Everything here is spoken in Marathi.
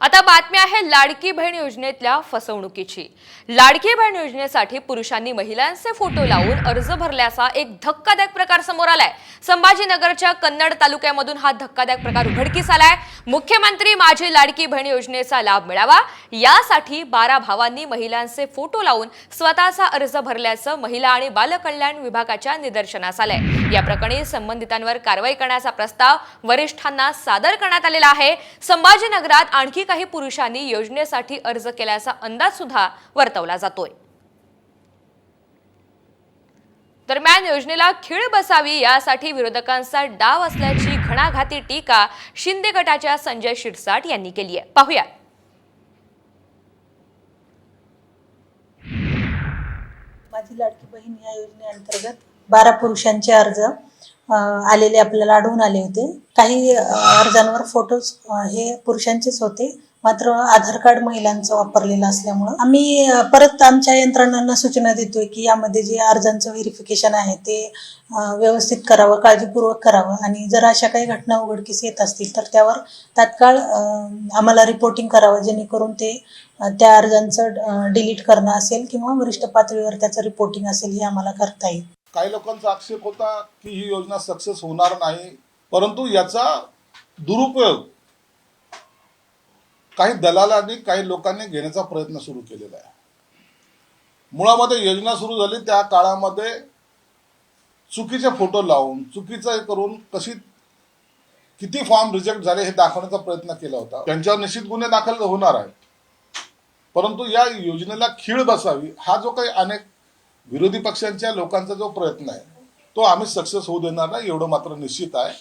आता बातमी आहे लाडकी बहीण योजनेतल्या फसवणुकीची. लाडकी बहीण योजनेसाठी पुरुषांनी महिलांचे फोटो लावून अर्ज भरल्याचा एक धक्कादायक प्रकार समोर आलाय. संभाजीनगरच्या कन्नड तालुक्यामधून हा धक्कादायक प्रकार उघडकीस आलाय. मुख्यमंत्री माझी लाडकी बहीण योजनेचा लाभ मिळावा. यासाठी बारा भावांनी महिलांचे फोटो लावून स्वतःचा अर्ज भरल्याचं महिला आणि बालकल्याण विभागाच्या निदर्शनास आलंय. या प्रकरणी संबंधितांवर कारवाई करण्याचा प्रस्ताव वरिष्ठांना सादर करण्यात आलेला आहे. संभाजीनगरात आणखी काही पुरुषांनी योजनेसाठी अर्ज केल्याचा अंदाज सुद्धा वर्तवला जातोय. दरम्यान योजनेला खीळ बसावी यासाठी विरोधकांचा डाव असल्याची घणाघाती टीका शिंदे गटाच्या संजय शिरसाट यांनी केली आहे. पाहूया माझी लाडकी बहीण या योजनेअंतर्गत बारा पुरुषांचे अर्ज आलेले आपल्याला आढळून आले होते. काही अर्जांवर फोटोज हे पुरुषांचेच होते. मात्र आधार कार्ड महिलांचं वापरलेलं असल्यामुळं. आम्ही परत आमच्या यंत्रणांना सूचना देतोय की यामध्ये जे अर्जांचं व्हेरिफिकेशन आहे ते व्यवस्थित करावं काळजीपूर्वक करावं. आणि जर अशा काही घटना उघडकीस येत असतील तर त्यावर तात्काळ आम्हाला रिपोर्टिंग करावं जेणेकरून ते त्या अर्जांचं डिलीट करणं असेल किंवा वरिष्ठ पातळीवर त्याचं रिपोर्टिंग असेल हे आम्हाला करता येईल. काही लोकांचा आक्षेप होता की ही योजना सक्सेस होणार नाही परंतु याचा दुरुपयोग काही दलालांनी काही लोकांनी घेण्याचा प्रयत्न सुरू केलेला आहे. मुळामध्ये योजना सुरू झाली त्या काळामध्ये चुकीचे फोटो लावून चुकीचं करून कशी किती फॉर्म रिजेक्ट झाले हे दाखवण्याचा प्रयत्न केला होता. त्यांच्यावर निश्चित गुन्हे दाखल होणार आहेत. परंतु या योजनेला खीळ बसावी हा जो काही अनेक विरोधी पक्षांच्या लोकांचा जो प्रयत्न आहे तो आम्ही सक्सेस होऊ देणार नाही एवढं मात्र निश्चित आहे.